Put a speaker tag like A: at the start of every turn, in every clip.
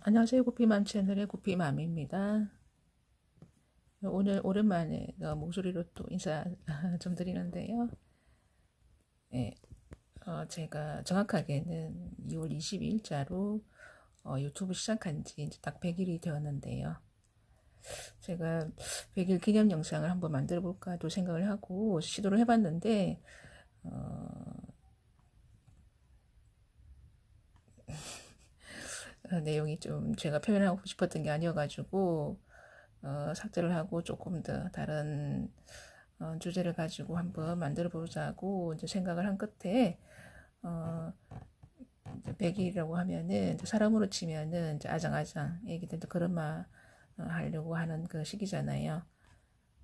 A: 안녕하세요. 구피맘 채널의 구피맘입니다. 오늘 오랜만에 어, 목소리로 또 인사 좀 드리는데요. 예, 어, 제가 정확하게는 2월 22일자로 어, 유튜브 시작한 지 이제 딱 100일이 되었는데요. 제가 100일 기념 영상을 한번 만들어 볼까도 생각을 하고 시도를 해봤는데, 어, 어, 내용이 좀 제가 표현하고 싶었던 게 아니어가지고 어, 삭제를 하고 조금 더 다른 어, 주제를 가지고 한번 만들어 보자고 이제 생각을 한 끝에 어, 이제 100일이라고 하면은 사람으로 치면은 이제 아장아장 얘기들도 그런 말 어, 하려고 하는 그 시기잖아요.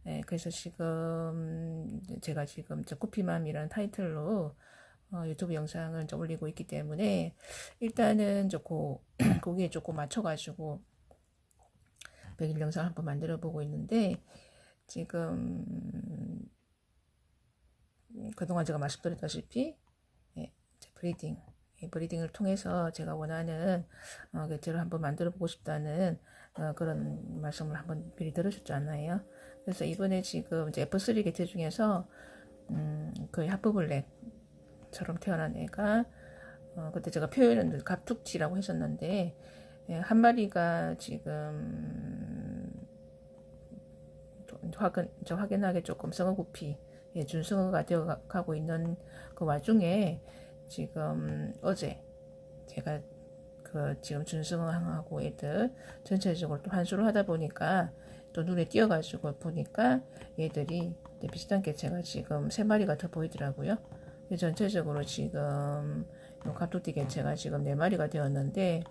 A: 네, 그래서 지금 제가 지금 저 코피맘이라는 타이틀로 어, 유튜브 영상을 좀 올리고 있기 때문에 일단은 조금 거기에 조금 맞춰가지고 100일 영상을 한번 만들어 보고 있는데 지금 그동안 제가 말씀드렸다시피 예, 브리딩 예, 브리딩을 통해서 제가 원하는 어, 개체를 한번 만들어 보고 싶다는 어, 그런 말씀을 한번 미리 들으셨잖아요. 그래서 이번에 지금 이제 F3 개체 중에서 음, 거의 하프블랙 처럼 태어난 애가 어, 그때 제가 표현은 갑툭지라고 했었는데 예, 한 마리가 지금 확인, 저 확인하게 조금 성어구피 예, 준성어가 되어가고 있는 그 와중에 지금 어제 제가 그 지금 준성어하고 애들 전체적으로 또 환수를 하다 보니까 또 눈에 띄어가지고 보니까 얘들이 비슷한 개체가 지금 세 마리가 더 보이더라고요. 전체적으로 지금 갑툭튀 개체가 지금 네 마리가 되었는데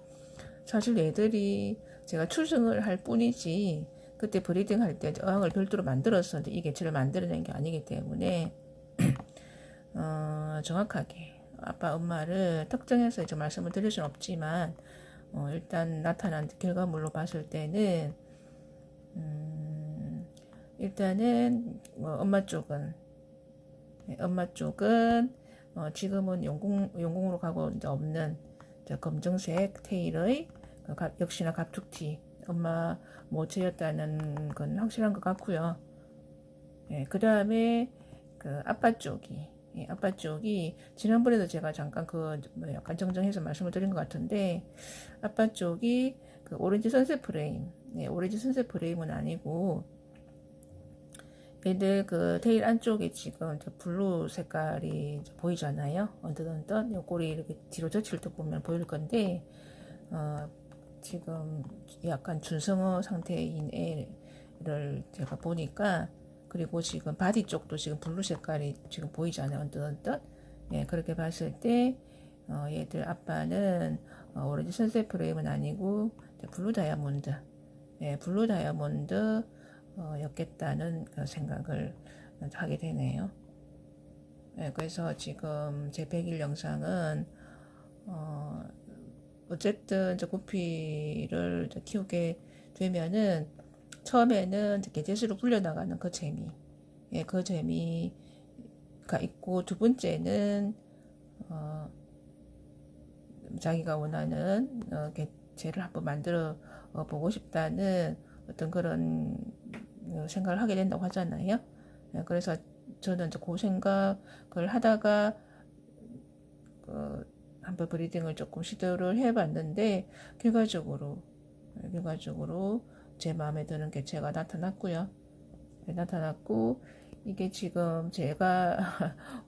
A: 사실 얘들이 제가 출생을 할 뿐이지 그때 브리딩 할 때 어항을 별도로 만들었었는데 이 개체를 만들어낸 게 아니기 때문에 어, 정확하게 아빠 엄마를 특정해서 이제 말씀을 드릴 수는 없지만 어, 일단 나타난 결과물로 봤을 때는 음, 일단은 뭐 엄마 쪽은 네, 엄마 쪽은 어, 지금은 용궁, 용궁으로 가고 이제 없는 검정색 테일의 그 가, 역시나 갑툭튀 엄마 모체였다는 건 확실한 것 같고요. 예, 그 다음에 그 아빠 쪽이 예, 아빠 쪽이 지난번에도 제가 잠깐 그뭐 약간 정정해서 말씀을 드린 것 같은데 아빠 쪽이 그 오렌지 선셋 프레임 예, 오렌지 선셋 프레임은 아니고 얘들 그 테일 안쪽에 지금 블루 색깔이 보이잖아요. 언뜻 언뜻 요 꼬리 이렇게 뒤로 젖힐 때 보면 보일 건데 어, 지금 약간 준성어 상태인 애를 제가 보니까 그리고 지금 바디 쪽도 지금 블루 색깔이 지금 보이잖아요. 언뜻 언뜻 예, 그렇게 봤을 때 어, 얘들 아빠는 어, 오렌지 선셋 프레임은 아니고 블루 다이아몬드 예, 블루 다이아몬드 어, 였겠다는 그 생각을 하게 되네요. 네, 그래서 지금 제 100일 영상은 어, 어쨌든 저 구피를 키우게 되면은 처음에는 개체수로 불려나가는 그 재미, 예, 그 재미가 있고 두 번째는 어, 자기가 원하는 어, 개체를 한번 만들어 보고 싶다는 어떤 그런 어, 생각을 하게 된다고 하잖아요. 예, 그래서 저는 이제 그 생각을 하다가 그 한번 브리딩을 조금 시도를 해봤는데 결과적으로 결과적으로 제 마음에 드는 개체가 나타났고요. 네, 나타났고 이게 지금 제가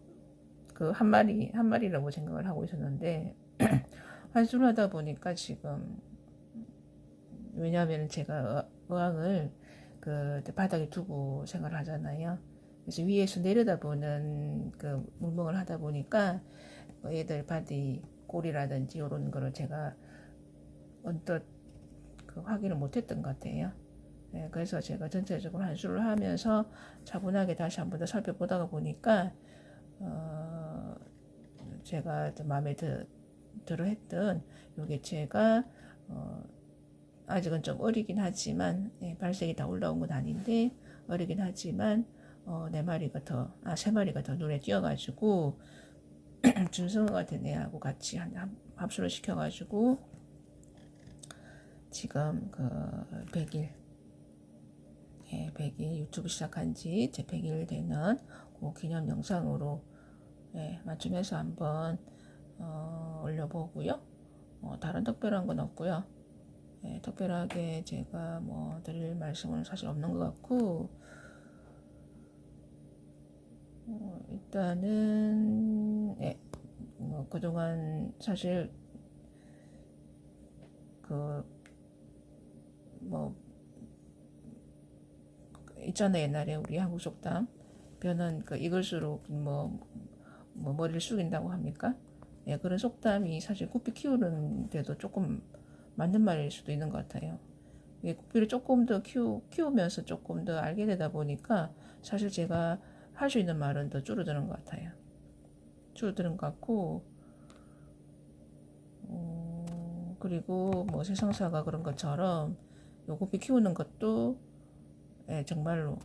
A: 그 한 마리 한 마리라고 생각을 하고 있었는데 환수를 하다 보니까 지금 왜냐하면 제가 어항을 그 바닥에 두고 생활을 하잖아요. 그래서 위에서 내려다보는 그 물멍을 하다 보니까 얘들 바디 꼬리라든지 이런 거를 제가 언뜻 그 확인을 못했던 것 같아요. 네, 그래서 제가 전체적으로 한수를 하면서 차분하게 다시 한 번 더 살펴보다가 보니까 어, 제가 마음에 들, 들어 했던 요게 제가 어, 아직은 좀 어리긴 하지만 네, 발색이 다 올라온 건 아닌데 어리긴 하지만 어, 네 마리가 더, 아, 세 마리가 더 눈에 띄어가지고 준성어 같은 애하고 같이 한, 합수를 시켜가지고 지금 그 100일 예, 100일 유튜브 시작한 지 제 100일 되는 그 기념 영상으로 예, 맞춤해서 한번 어, 올려보고요. 어, 다른 특별한 건 없고요. 예, 특별하게 제가 뭐 드릴 말씀은 사실 없는 것 같고 어, 일단은 예, 뭐 그동안 사실 그뭐 있잖아요 옛날에 우리 한국 속담 변은 그 익을수록 뭐, 뭐 머리를 숙인다고 합니까? 예, 그런 속담이 사실 구피 키우는데도 조금 맞는 말일 수도 있는 것 같아요. 예, 구피를 조금 더 키우, 키우면서 조금 더 알게 되다 보니까 사실 제가 할 수 있는 말은 더 줄어드는 것 같아요. 줄어드는 것 같고, 어, 그리고 뭐 세상사가 그런 것처럼 요 구피 키우는 것도 예, 정말로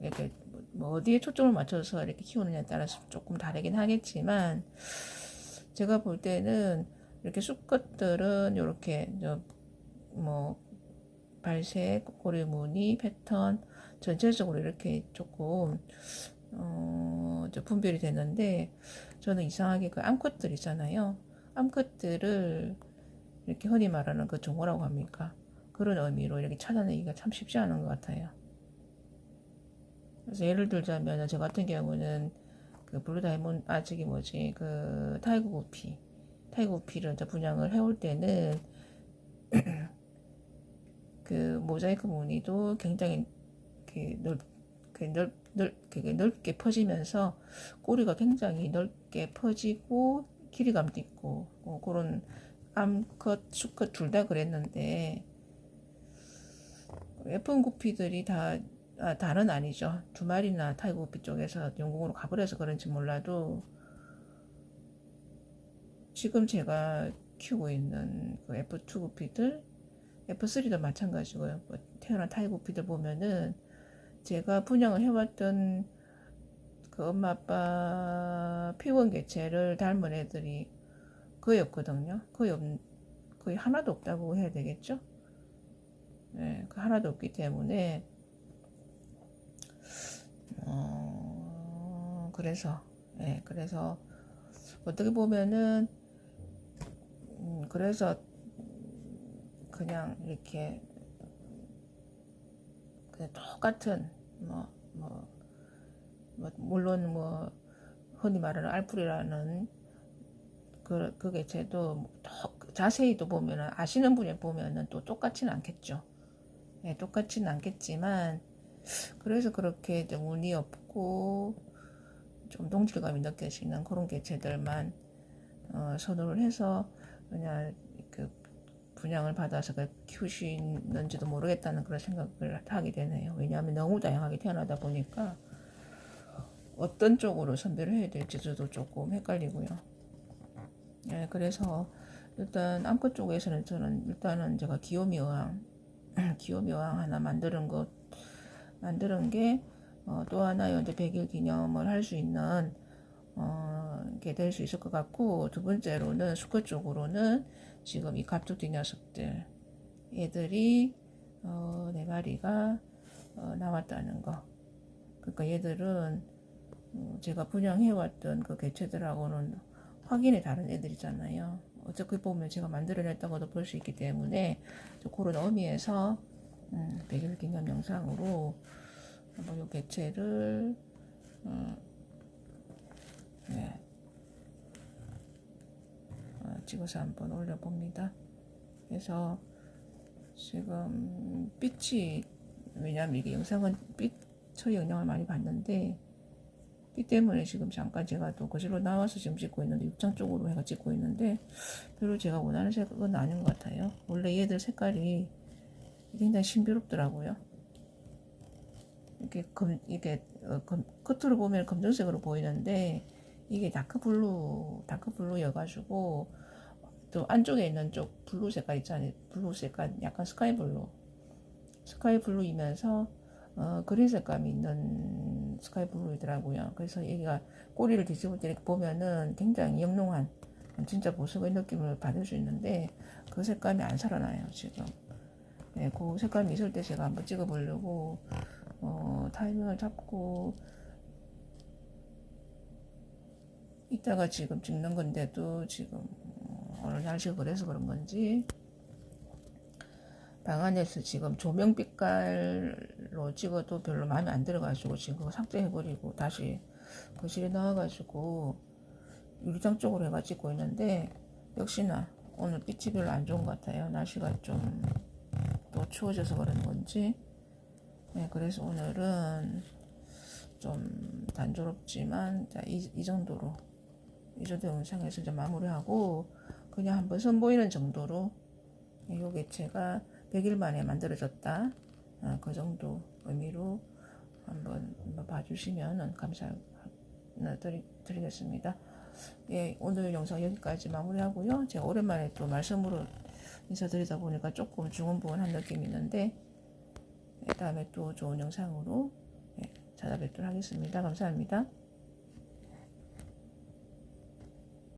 A: 이렇게 뭐 어디에 초점을 맞춰서 이렇게 키우느냐에 따라서 조금 다르긴 하겠지만 제가 볼 때는 이렇게 수컷들은 이렇게 뭐 발색, 꼬리 무늬, 패턴 전체적으로 이렇게 조금 어, 분별이 되는데 저는 이상하게 그 암컷들 있잖아요. 암컷들을 이렇게 흔히 말하는 그 종어라고 합니까? 그런 의미로 이렇게 찾아내기가 참 쉽지 않은 것 같아요. 그래서 예를 들자면 저 같은 경우는 그 블루 다이몬 아 저기 뭐지 그 타이거 구피 타이거 구피를 이제 분양을 해올 때는 그 모자이크 무늬도 굉장히 넓, 넓, 넓, 넓게 퍼지면서 꼬리가 굉장히 넓게 퍼지고 길이감도 있고 뭐 그런 암컷, 수컷 둘 다 그랬는데 예쁜 구피들이 다 아, 다는 아니죠. 두 마리나 타이거 구피 쪽에서 영국으로 가버려서 그런지 몰라도 지금 제가 키우고 있는 그 F2 구피들, F3도 마찬가지고요. 뭐 태어난 타이거 구피들 보면은 제가 분양을 해왔던 그 엄마 아빠 피원 개체를 닮은 애들이 거의 없거든요. 거의 없, 거의 하나도 없다고 해야 되겠죠. 예, 그 하나도 없기 때문에 어, 그래서 예, 그래서 어떻게 보면은 음, 그래서 그냥 이렇게 그냥 똑같은 뭐, 뭐, 뭐 물론 뭐 흔히 말하는 알풀이라는 그, 그 개체도 자세히도 보면은 아시는 분이 보면은 또 똑같지는 않겠죠. 네, 똑같지는 않겠지만 그래서 그렇게 좀 운이 없고 좀 동질감이 느껴지는 그런 개체들만 어, 선호를 해서 그냥 그 분양을 받아서 키우시는지도 모르겠다는 그런 생각을 하게 되네요. 왜냐하면 너무 다양하게 태어나다 보니까 어떤 쪽으로 선별을 해야 될지도 조금 헷갈리고요. 네, 그래서 일단 암컷 쪽에서는 저는 일단은 제가 기요미 어항 기업 여왕 하나 만드는 것 만드는 게또 어, 하나의 이제 100일 기념을 할 수 있는 어, 게 될 수 있을 것 같고 두 번째로는 수컷 쪽으로는 지금 이 갑툭튀 녀석들 얘들이 어, 네 마리가 어, 나왔다는 거. 그러니까 얘들은 어, 제가 분양해왔던 그 개체들하고는 확인이 다른 애들이잖아요. 어떻게 보면 제가 만들어냈다고도 볼 수 있기 때문에 그런 의미에서 음, 100일 기념 영상으로 한번 이 개체를 음, 네. 어, 찍어서 한번 올려봅니다. 그래서 지금 빛이 왜냐하면 이게 영상은 빛 처리 영향을 많이 받는데 이 때문에 지금 잠깐 제가 또 거실로 나와서 지금 찍고 있는데 육장 쪽으로 해가 찍고 있는데 별로 제가 원하는 색은 아닌 것 같아요. 원래 얘들 색깔이 굉장히 신비롭더라고요. 이렇게 검, 이게 어, 검, 겉으로 보면 검정색으로 보이는데 이게 다크 블루, 다크 블루여 가지고 또 안쪽에 있는 쪽 블루 색깔 있잖아요. 블루 색깔 약간 스카이 블루, 스카이 블루이면서 어, 그린 색감이 있는 스카이 블루이더라고요. 그래서 얘가 꼬리를 뒤집을 때 보면은 굉장히 영롱한 진짜 보석의 느낌을 받을 수 있는데 그 색감이 안 살아나요 지금 네, 그 색감이 있을 때 제가 한번 찍어보려고 어, 타이밍을 잡고 이따가 지금 찍는 건데도 지금 어, 오늘 날씨가 그래서 그런 건지 방 안에서 지금 조명 빛깔로 찍어도 별로 마음에 안 들어가지고 지금 그거 삭제해버리고 다시 거실에 나와가지고 유리창 쪽으로 해가 찍고 있는데 역시나 오늘 빛이 별로 안 좋은 것 같아요. 날씨가 좀 또 추워져서 그런 건지 네, 그래서 오늘은 좀 단조롭지만 자, 이, 이 정도로 이 정도 영상에서 이제 마무리하고 그냥 한번 선보이는 정도로 요 개체가 100일 만에 만들어졌다 아, 그 정도 의미로 한번 봐주시면 감사드리겠습니다. 예, 오늘 영상 여기까지 마무리하고요. 제가 오랜만에 또 말씀으로 인사드리다 보니까 조금 중원부원한 느낌이 있는데 예, 다음에 또 좋은 영상으로 예, 찾아뵙도록 하겠습니다. 감사합니다.